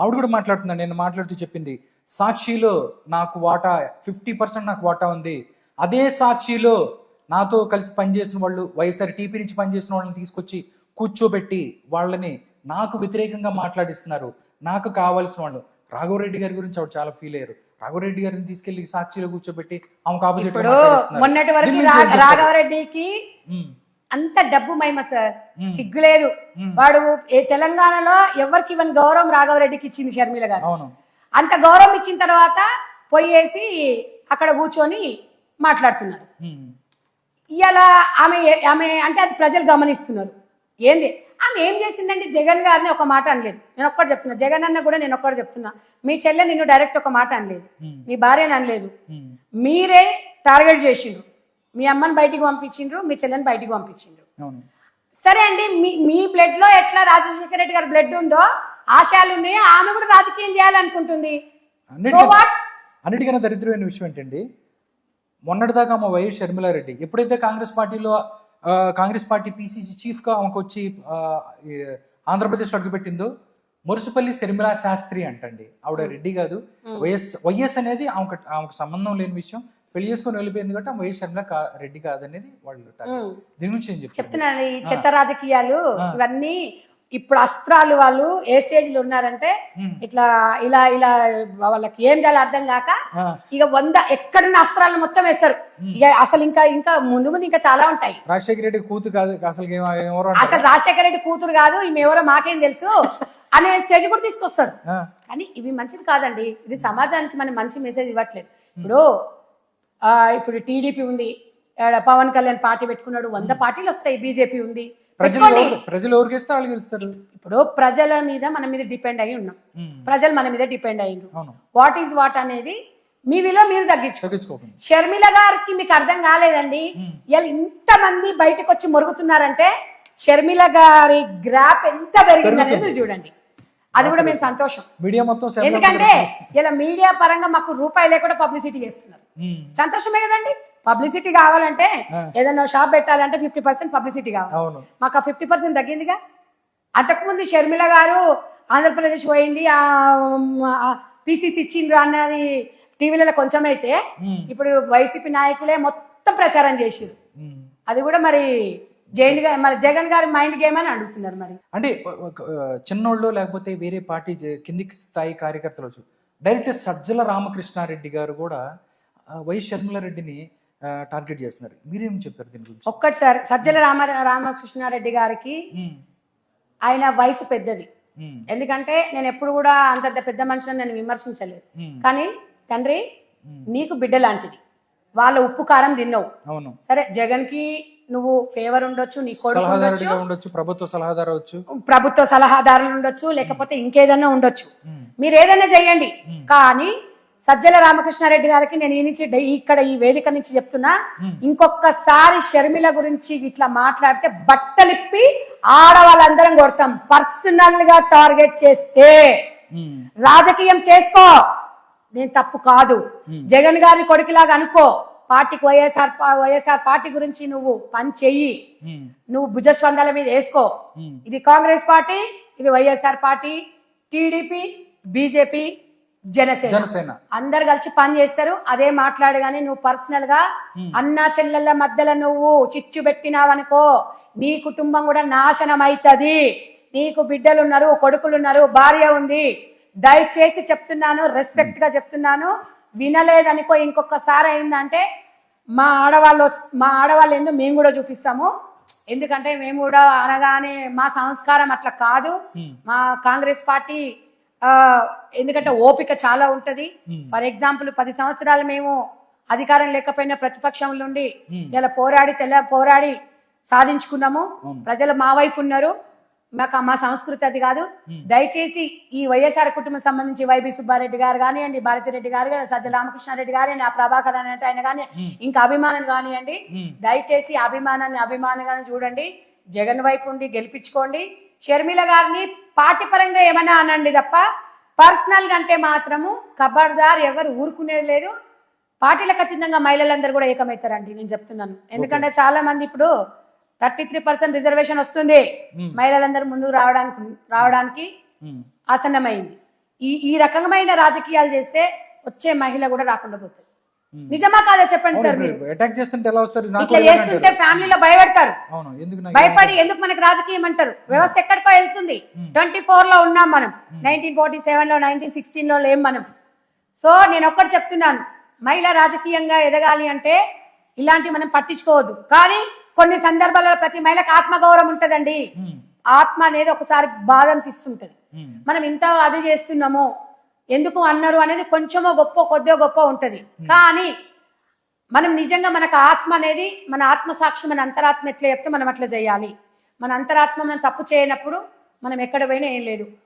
ఆవిడ కూడా మాట్లాడుతున్నాను నేను మాట్లాడుతూ చెప్పింది సాక్షిలో నాకు వాటా ఫిఫ్టీ పర్సెంట్ నాకు వాటా ఉంది. అదే సాక్షిలో నాతో కలిసి పనిచేసిన వాళ్ళు వైఎస్ఆర్ టీపీ నుంచి పనిచేసిన వాళ్ళని తీసుకొచ్చి కూర్చోబెట్టి వాళ్ళని నాకు వ్యతిరేకంగా మాట్లాడిస్తున్నారు. నాకు కావాల్సిన వాళ్ళు. రాఘవరెడ్డి గారి గురించి ఆవిడ చాలా ఫీల్ అయ్యారు. రాఘవరెడ్డి గారిని తీసుకెళ్ళి సాక్షిలో కూర్చోబెట్టి ఆమెకు ఆపోజిట్ మొన్నటి వరకు రాఘవరెడ్డికి అంత డబ్బు మహిమ సార్ మ్మ్. సిగ్గులేదు. మ్మ్. వాడు ఏ తెలంగాణలో ఎవరికి ఇవ్వని గౌరవం రాఘవరెడ్డికి ఇచ్చింది షర్మిల గారు. అంత గౌరవం ఇచ్చిన తర్వాత పోయేసి అక్కడ కూర్చొని మాట్లాడుతున్నారు. ఇవాళ ఆమె ఆమె అంటే అది ప్రజలు గమనిస్తున్నారు. ఏంది? ఆమె ఏం చేసిందంటే జగన్ గారిని ఒక మాట అనలేదు. నేను ఒక్కటి చెప్తున్నా. జగన్ అన్న కూడా నేను ఒక్కటి చెప్తున్నా. మీ చెల్లె నిన్ను డైరెక్ట్ ఒక మాట అనలేదు. మీ భార్యని అనలేదు. మీరే టార్గెట్ చేసిండ్రు. మీ అమ్మని బయటికి పంపించిండ్రు మీ చెల్లెని బయటికి పంపించిండ్రు. సరే అండి మీ మీ బ్లడ్లో ఎట్లా రాజశేఖర రెడ్డి గారి బ్లడ్ ఉందో ఆశయాలు ఉన్నాయో? ఆమె కూడా రాజకీయం చేయాలనుకుంటుంది. అన్నిటికన్నా దరిద్రమైన విషయం ఏంటండి? మొన్నటిదాకా మా వైఎస్ షర్మిలారెడ్డి ఎప్పుడైతే కాంగ్రెస్ పార్టీలో కాంగ్రెస్ పార్టీ పిసిసి చీఫ్గా ఆమెకు వచ్చి ఆ, ఈ ఆంధ్రప్రదేశ్ అడుగుపెట్టిందో మురుసుపల్లి శర్మిలా శాస్త్రి అంటండి. ఆవిడ రెడ్డి కాదు. వైఎస్ వైఎస్ అనేది ఆమెకు ఆమెకు సంబంధం లేని విషయం. పెళ్ళి చేసుకొని వెళ్ళిపోయింది కాబట్టి ఆమె వైఎస్ షర్మిల కా- రెడ్డి కాదనేది వాళ్ళు. దీని గురించి ఏం చెప్తారు? చెప్తున్నాను ఈ చెత్త రాజకీయాలు ఆ. ఇవన్నీ ఇప్పుడు అస్త్రాలు వాళ్ళు ఏ స్టేజ్లో ఉన్నారంటే. ఇట్లా ఇలా ఇలా వాళ్ళకి ఏం చేయాలో అర్థం కాక ఆ, ఇక వంద ఎక్కడున్న అస్త్రాలను మొత్తం వేస్తారు. ఇక అసలు ఇంకా ఇంకా ముందు ముందు ఇంకా చాలా ఉంటాయి. రాజశేఖర రెడ్డి కూతు కాదు అసలు ఏమ- ఎవరు అంటారు? అసలు రాజశేఖర రెడ్డి కూతురు కాదు ఈమె ఎవరో మాకేం తెలుసు అనే స్టేజ్ కూడా తీసుకొస్తారు. ఆ, కానీ ఇవి మంచిది కాదండి. ఇది సమాజానికి మనం మంచి మెసేజ్ ఇవ్వట్లేదు. ఇప్పుడు ఆ, ఇప్పుడు టీడీపీ ఉంది. పవన్ కళ్యాణ్ పార్టీ పెట్టుకున్నాడు. వంద పార్టీలు వస్తాయి బీజేపీ ఉంది. ప్రజలు వాళ్ళు గెలుస్తారు. ఇప్పుడు ప్రజల మీద మన మీద డిపెండ్ అయి ఉన్నాం. ప్రజలు మన మీద డిపెండ్ అయ్యిండ్రు వాట్ ఈజ్ వాట్ అనేది మీ విలువ మీరు తగ్గించు తగ్గించుకోకండి. షర్మిల గారికి మీకు అర్థం కాలేదండి. ఇలా ఇంతమంది బయటకు వచ్చి మొరుగుతున్నారంటే షర్మిల గారి గ్రాప్ ఎంత పెరిగింది అనేది మీరు చూడండి. అది కూడా మేము సంతోషం. మీడియా మొత్తం ఎందుకంటే ఇలా మీడియా పరంగా మాకు రూపాయి లేకుండా పబ్లిసిటీ చేస్తున్నారు. సంతోషమే కదండి. పబ్లిసిటీ కావాలంటే. ఏదైనా షాప్ పెట్టాలంటే ఫిఫ్టీ పర్సెంట్ పబ్లిసిటీ కావాలి. మాకు ఆ ఫిఫ్టీ పర్సెంట్ తగ్గిందిగా? అంతకుముందు షర్మిల గారు ఆంధ్రప్రదేశ్ పోయింది పిసిసి ఇచ్చిండ్రు అన్నది టీవీలలో కొంచెం అయితే. ఇప్పుడు వైసీపీ నాయకులే మొత్తం ప్రచారం చేసిరు. అది కూడా మరి జైంట్గా మరి జగన్ గారి మైండ్ గేమ్ అని అడుగుతున్నారు మరి అంటే చిన్నోళ్ళు లేకపోతే వేరే పార్టీ కిందికి స్థాయి కార్యకర్తలు వచ్చు డైరెక్ట్ సజ్జల రామకృష్ణారెడ్డి గారు కూడా వైఎస్ షర్మిలారెడ్డిని టార్గెట్ చేస్తున్నారు మీరేం చెప్పారు దీని గురించి ఒక్కటిసారి సజ్జల రామ రామకృష్ణారెడ్డి గారికి. ఆయన వయసు పెద్దది. ఎందుకంటే నేను ఎప్పుడు కూడా అంతంత పెద్ద మనుషులను నేను విమర్శించలేదు. కానీ తండ్రి. నీకు బిడ్డ లాంటిది వాళ్ళ ఉప్పు కారం తిన్నావు అవును సరే జగన్కి నువ్వు ఫేవర్ ఉండొచ్చు నీ కొడుకు ఉండొచ్చు సలహాదారుడిగా ఉండొచ్చు ప్రభుత్వ సలహాదారు అవచ్చు ప్రభుత్వ సలహాదారులు ఉండొచ్చు లేకపోతే ఇంకేదన్నా ఉండొచ్చు. మీరు ఏదైనా చెయ్యండి మ్మ్. కానీ సజ్జల రామకృష్ణారెడ్డి గారికి నేను ఈ నుంచి ఇక్కడ ఈ వేదిక నుంచి చెప్తున్నా. ఇంకొకసారి షర్మిల గురించి ఇట్లా మాట్లాడితే బట్టలిప్పి ఆడవాళ్ళందరం కొడతాం పర్సనల్గా టార్గెట్ చేస్తే. రాజకీయం చేసుకో నేను తప్పు కాదు. జగన్ గారి కొడుకులాగా అనుకో. పార్టీకి వైఎస్ఆర్ వైఎస్ఆర్ పార్టీ గురించి నువ్వు పని చెయ్యి. నువ్వు భుజస్వందాల మీద వేసుకో. ఇది కాంగ్రెస్ పార్టీ ఇది YSR party TDP BJP Janasena. Janasena. అందరు కలిసి పని చేస్తారు. అదే మాట్లాడు గానీ నువ్వు పర్సనల్గా. అన్నా చెల్లెళ్ళ మధ్యలో నువ్వు చిచ్చు పెట్టినావనుకో నీ కుటుంబం కూడా నాశనం అవుతుంది నీకు బిడ్డలు ఉన్నారు కొడుకులు ఉన్నారు భార్య ఉంది. దయచేసి చెప్తున్నాను రెస్పెక్ట్గా చెప్తున్నాను వినలేదనుకో ఇంకొకసారి అయిందంటే మా ఆడవాళ్ళు మా ఆడవాళ్ళు ఏందో మేము కూడా చూపిస్తాము ఎందుకంటే మేము కూడా అనగానే మా సంస్కారం అట్లా కాదు ఉమ్. మా కాంగ్రెస్ పార్టీ ఎందుకంటే ఓపిక చాలా ఉంటది Hmm. ఫర్ ఎగ్జాంపుల్ పది సంవత్సరాలు మేము అధికారం లేకపోయినా ప్రతిపక్షం నుండి Hmm. ఇలా పోరాడి తెల్ల పోరాడి సాధించుకున్నాము. ప్రజలు మా వైపు ఉన్నారు మాకు మా సంస్కృతి అది కాదు. దయచేసి ఈ వైఎస్ఆర్ కుటుంబం సంబంధించి వైబి సుబ్బారెడ్డి గారు కానివ్వండి భారతిరెడ్డి గారు కానీ సజ్జల రామకృష్ణారెడ్డి గారు ఆ ప్రభాకర్ అనే ఆయన కానీ. ఇంకా అభిమానం కానివ్వండి. దయచేసి అభిమానాన్ని అభిమానంగానే చూడండి జగన్ వైపు ఉండి గెలిపించుకోండి షర్మిల గారిని పార్టీ పరంగా ఏమన్నా అనండి తప్ప పర్సనల్గా అంటే మాత్రము ఖబర్దార్ ఎవరు ఊరుకునేది లేదు పార్టీలకు ఖచ్చితంగా మహిళలందరూ కూడా ఏకమవుతారండి నేను చెప్తున్నాను ఎందుకంటే చాలా మంది ఇప్పుడు థర్టీ త్రీ పర్సెంట్ రిజర్వేషన్ వస్తుంది. మహిళలందరూ ముందుకు రావడానికి రావడానికి. ఆసన్నమైంది. ఈ ఈ రకమైన రాజకీయాలు చేస్తే వచ్చే మహిళ కూడా రాకుండా పోతుంది. నిజమా కాదా చెప్పండి సార్ మీరు? అటాక్ చేస్తుంటే ఎలా వస్తారు? నాకు ఇట్లా చేస్తుంటే. ఫ్యామిలీలో భయపడతారు. భయపడి ఎందుకు మనకి రాజకీయం అంటారు? వ్యవస్థ ఎక్కడికో వెళ్తుంది. ట్వంటీ ఫోర్లో ఉన్నాం మనం. నైన్టీన్ ఫార్టీ సెవెన్లో నైన్టీన్ సిక్స్టీన్లో లేం మనం. సో నేను ఒక్కటి చెప్తున్నాను. మహిళ రాజకీయంగా ఎదగాలి అంటే ఇలాంటి మనం పట్టించుకోవద్దు. కానీ కొన్ని సందర్భాలలో ప్రతి మహిళకు ఆత్మగౌరవం ఉంటదండి. ఆత్మ అనేది ఒకసారి బాధ అనిపిస్తుంటది. మనం ఇంత అది చేస్తున్నాము ఎందుకు అన్నారు అనేది కొంచెమో గొప్ప కొద్దో గొప్ప ఉంటది. కానీ మనం నిజంగా మనకు ఆత్మ అనేది మన ఆత్మ సాక్షి మన అంతరాత్మ ఎట్లా చెప్తే మనం అట్లా చేయాలి. మన అంతరాత్మ మనం తప్పు చేయనప్పుడు మనం ఎక్కడ పోయినా ఏం లేదు.